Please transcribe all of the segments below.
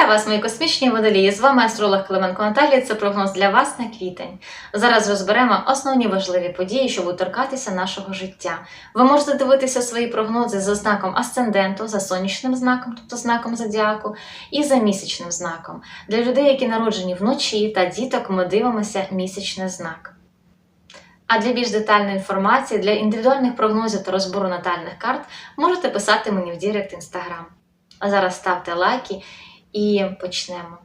Вітаю вас, мої космічні водолії! З вами астролог Клименко Наталія. Це прогноз для вас на квітень. Зараз розберемо основні важливі події, що будуть торкатися нашого життя. Ви можете дивитися свої прогнози за знаком асценденту, за сонячним знаком, тобто знаком зодіаку, і за місячним знаком. Для людей, які народжені вночі та діток, ми дивимося місячний знак. А для більш детальної інформації, для індивідуальних прогнозів та розбору натальних карт можете писати мені в Дірект Інстаграм. А зараз ставте лайки і почнемо.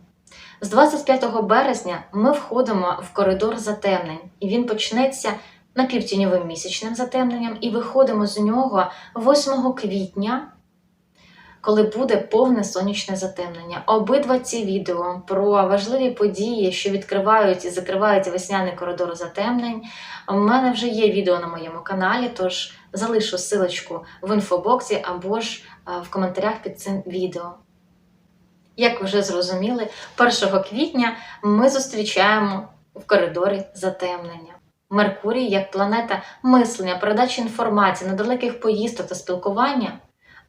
З 25 березня ми входимо в коридор затемнень, і він почнеться напівтіньовим місячним затемненням, і виходимо з нього 8 квітня, коли буде повне сонячне затемнення. Обидва ці відео про важливі події, що відкривають і закривають весняний коридор затемнень. У мене вже є відео на моєму каналі, тож залишу силочку в інфобоксі або ж в коментарях під цим відео. Як вже зрозуміли, 1 квітня ми зустрічаємо в коридорі затемнення. Меркурій, як планета мислення, передачі інформації, недалеких поїздок та спілкування,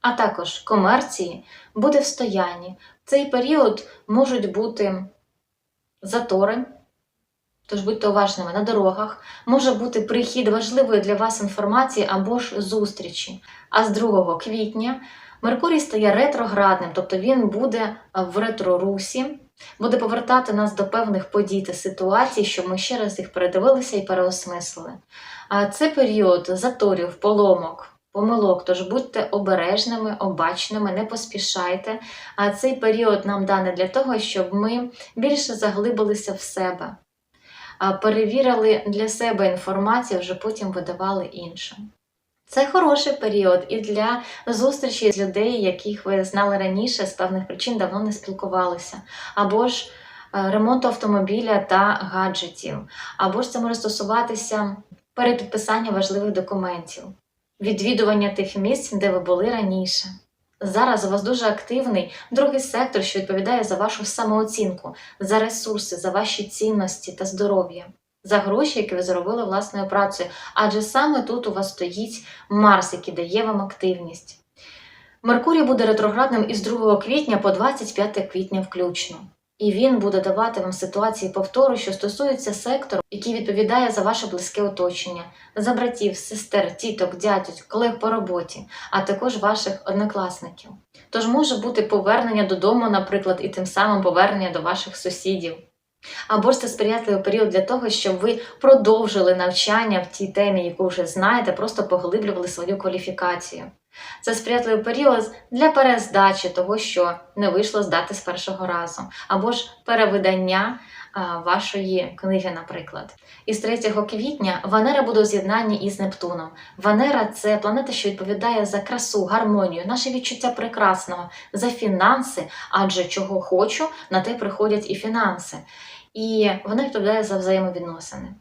а також комерції, буде в стоянні. В цей період можуть бути затори, тож будьте уважними на дорогах, може бути прихід важливої для вас інформації або ж зустрічі. А з 2 квітня Меркурій стає ретроградним, тобто він буде в ретрорусі, буде повертати нас до певних подій та ситуацій, щоб ми ще раз їх передивилися і переосмислили. А це період заторів, поломок. Помилок, тож будьте обережними, обачними, не поспішайте. А цей період нам даний для того, щоб ми більше заглибилися в себе, перевірили для себе інформацію, вже потім видавали іншим. Це хороший період і для зустрічі з людей, яких ви знали раніше, з певних причин давно не спілкувалися, або ж е, ремонту автомобіля та гаджетів, або ж це може стосуватися перепідписання важливих документів, відвідування тих місць, де ви були раніше. Зараз у вас дуже активний другий сектор, що відповідає за вашу самооцінку, за ресурси, за ваші цінності та здоров'я за гроші, які ви заробили власною працею, адже саме тут у вас стоїть Марс, який дає вам активність. Меркурій буде ретроградним із 2 квітня по 25 квітня включно. І він буде давати вам ситуації повтору, що стосуються сектору, який відповідає за ваше близьке оточення, за братів, сестер, тіток, дядьок, колег по роботі, а також ваших однокласників. Тож може бути повернення додому, наприклад, і тим самим повернення до ваших сусідів. Або ж це сприятливий період для того, щоб ви продовжили навчання в тій темі, яку вже знаєте, просто поглиблювали свою кваліфікацію. Це сприятливий період для перездачі того, що не вийшло здати з першого разу, або ж перевидання вашої книги, наприклад. І з 3 квітня Венера буде у з'єднанні із Нептуном. Венера це планета, що відповідає за красу, гармонію, наше відчуття прекрасного, за фінанси, адже чого хочу, на те приходять і фінанси. І вона відповідає за взаємовідносини.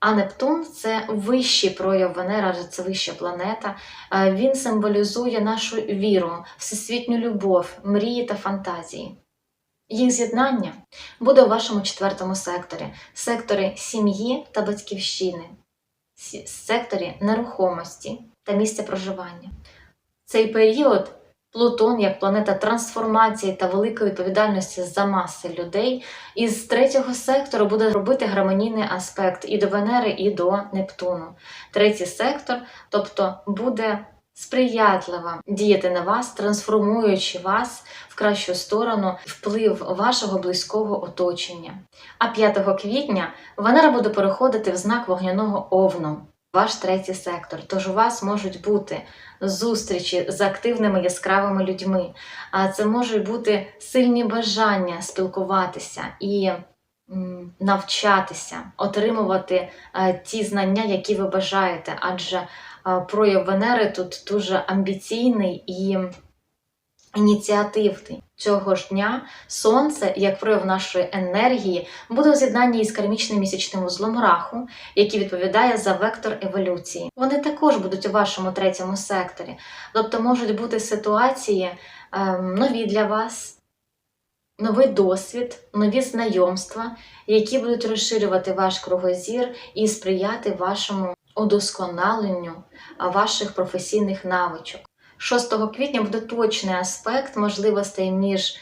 А Нептун це вищий прояв Венера, це вища планета. Е, Він символізує нашу віру, всесвітню любов, мрії та фантазії. Їх з'єднання буде у вашому четвертому секторі, секторі сім'ї та батьківщини, секторі нерухомості та місця проживання. Цей період Плутон, як планета трансформації та великої відповідальності за маси людей, із третього сектору буде робити гармонійний аспект і до Венери, і до Нептуну. Третій сектор, тобто буде сприятливо діяти на вас, трансформуючи вас в кращу сторону, вплив вашого близького оточення. А 5 квітня Венера буде переходити в знак вогняного овну. Ваш третій сектор, тож у вас можуть бути зустрічі з активними яскравими людьми, а це можуть бути сильні бажання спілкуватися і навчатися, отримувати е, ті знання, які ви бажаєте, адже прояв Венери тут дуже амбіційний і ініціативний. Цього ж дня сонце, як прояв нашої енергії, буде у з'єднанні із кармічним місячним узлом раху, який відповідає за вектор еволюції. Вони також будуть у вашому третьому секторі, тобто можуть бути ситуації ем, нові для вас, новий досвід, нові знайомства, які будуть розширювати ваш кругозір і сприяти вашому удосконаленню ваших професійних навичок. 6 квітня буде точний аспект можливостей між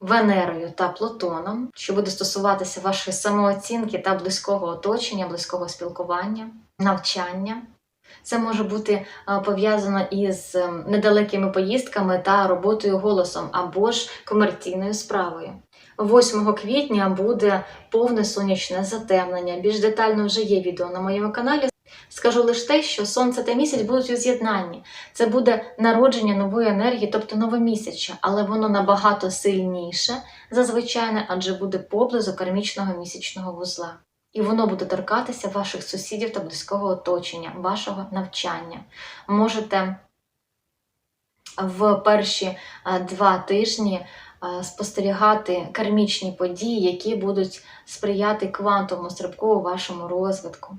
Венерою та Плутоном, що буде стосуватися вашої самооцінки та близького оточення, близького спілкування, навчання. Це може бути пов'язано із ем, недалекими поїздками та роботою голосом або ж комерційною справою. 8 квітня буде повне сонячне затемнення. Більш детально вже є відео на моєму каналі. Скажу лише те, що сонце та місяць будуть у з'єднанні. Це буде народження нової енергії, тобто новомісяча, але воно набагато сильніше за звичайне, адже буде поблизу кармічного місячного вузла. І воно буде торкатися ваших сусідів та близького оточення, вашого навчання. Можете в перші е, два тижні е, спостерігати кармічні події, які будуть сприяти квантовому стрибку у вашому розвитку.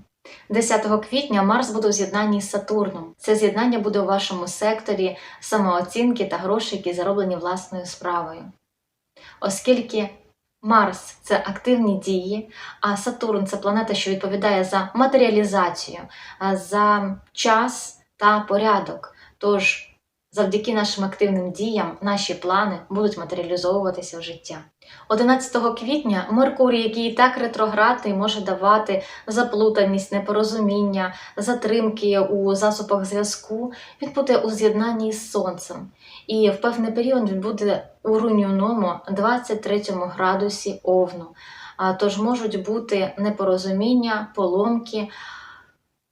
10 квітня Марс буде у з'єднанні з Сатурном. Це з'єднання буде у вашому секторі самооцінки та грошей, які зароблені власною справою. Оскільки Марс це активні дії, а Сатурн це планета, що відповідає за матеріалізацію, за час та порядок. Тож, завдяки нашим активним діям, наші плани будуть матеріалізовуватися в життя. 11 квітня Меркурій, який і так ретроградний, може давати заплутаність, непорозуміння, затримки у засобах зв'язку, він буде у з'єднанні з Сонцем. І в певний період він буде у руйнівному 23 градусі Овну. Тож можуть бути непорозуміння, поломки,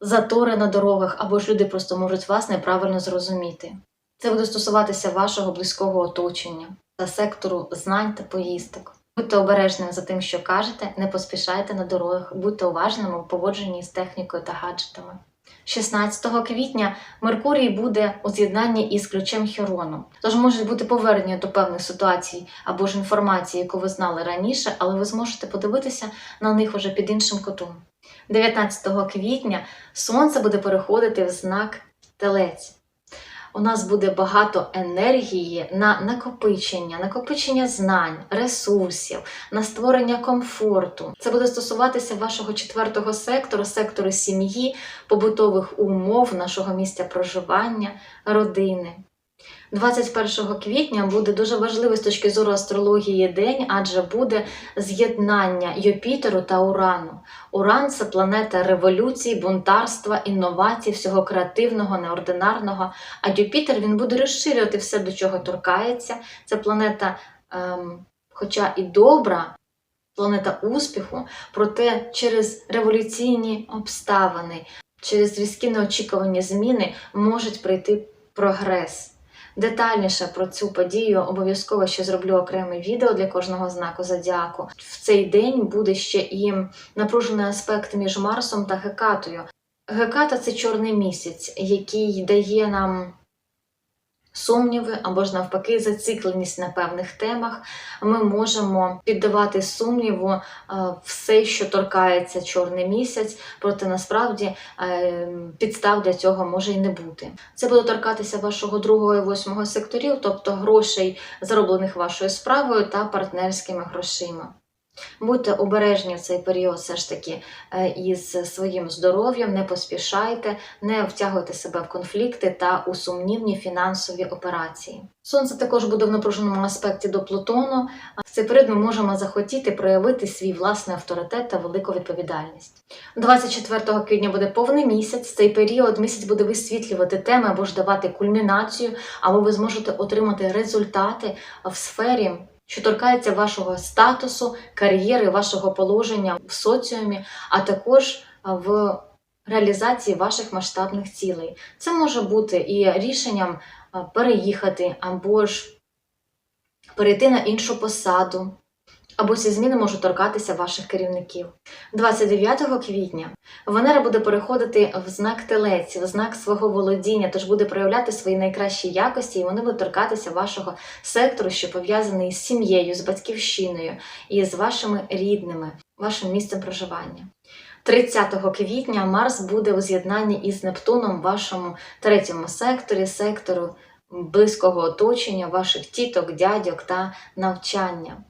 затори на дорогах, або ж люди просто можуть вас неправильно зрозуміти. Це буде стосуватися вашого близького оточення та сектору знань та поїздок. Будьте обережними за тим, що кажете, не поспішайте на дорогах, будьте уважними у поводженні з технікою та гаджетами. 16 квітня Меркурій буде у з'єднанні із ключем Херону. Тож можуть бути повернення до певних ситуацій або ж інформації, яку ви знали раніше, але ви зможете подивитися на них уже під іншим кутом. 19 квітня Сонце буде переходити в знак Телець. У нас буде багато енергії на накопичення, накопичення знань, ресурсів, на створення комфорту. Це буде стосуватися вашого четвертого сектору, сектору сім'ї, побутових умов, нашого місця проживання, родини. 21 квітня буде дуже важливий з точки зору астрології день, адже буде з'єднання Юпітеру та Урану. Уран це планета революції, бунтарства, інновацій, всього креативного, неординарного. А Юпітер він буде розширювати все, до чого торкається. Це планета, ем, хоча і добра, планета успіху, проте через революційні обставини, через різкі неочікувані зміни можуть прийти прогрес. Детальніше про цю подію обов'язково ще зроблю окреме відео для кожного знаку зодіаку. В цей день буде ще і напружений аспект між Марсом та Гекатою. Геката це чорний місяць, який дає нам сумніви або ж навпаки зацикленість на певних темах. Ми можемо піддавати сумніву е, все, що торкається чорний місяць, проте насправді е, підстав для цього може і не бути. Це буде торкатися вашого другого і восьмого секторів, тобто грошей, зароблених вашою справою та партнерськими грошима. Будьте обережні в цей період все ж таки е, із своїм здоров'ям, не поспішайте, не втягуйте себе в конфлікти та у сумнівні фінансові операції. Сонце також буде в напруженому аспекті до Плутону. В цей період ми можемо захотіти проявити свій власний авторитет та велику відповідальність. 24 квітня буде повний місяць. В цей період місяць буде висвітлювати теми або ж давати кульмінацію, або ви зможете отримати результати в сфері що торкається вашого статусу, кар'єри, вашого положення в соціумі, а також в реалізації ваших масштабних цілей. Це може бути і рішенням переїхати або ж перейти на іншу посаду. Або ці зміни можуть торкатися ваших керівників. 29 квітня Венера буде переходити в знак телець, в знак свого володіння, тож буде проявляти свої найкращі якості, і вони будуть торкатися вашого сектору, що пов'язаний з сім'єю, з батьківщиною і з вашими рідними, вашим місцем проживання. 30 квітня Марс буде у з'єднанні із Нептуном в вашому третьому секторі, сектору близького оточення, ваших тіток, дядьок та навчання.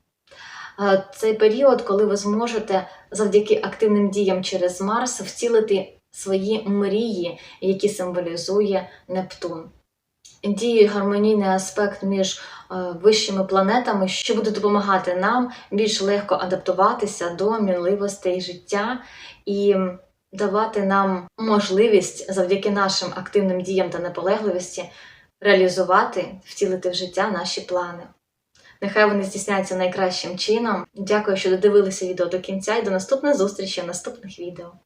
Е, цей період, коли ви зможете завдяки активним діям через Марс втілити свої мрії, які символізує Нептун. діє гармонійний аспект між е, вищими планетами, що буде допомагати нам більш легко адаптуватися до мінливостей життя і давати нам можливість завдяки нашим активним діям та наполегливості реалізувати, втілити в життя наші плани. Нехай вони здійсняються найкращим чином. Дякую, що додивилися відео до кінця і до наступної зустрічі в наступних відео.